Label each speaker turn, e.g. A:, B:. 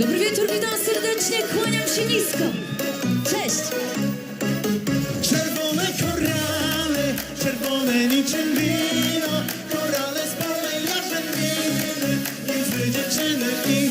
A: Dobry wieczór, witam serdecznie, kłaniam się nisko. Cześć!
B: Czerwone korale, czerwone niczym wino Korale z pełnej jarzębiny Niezły dziewczyny i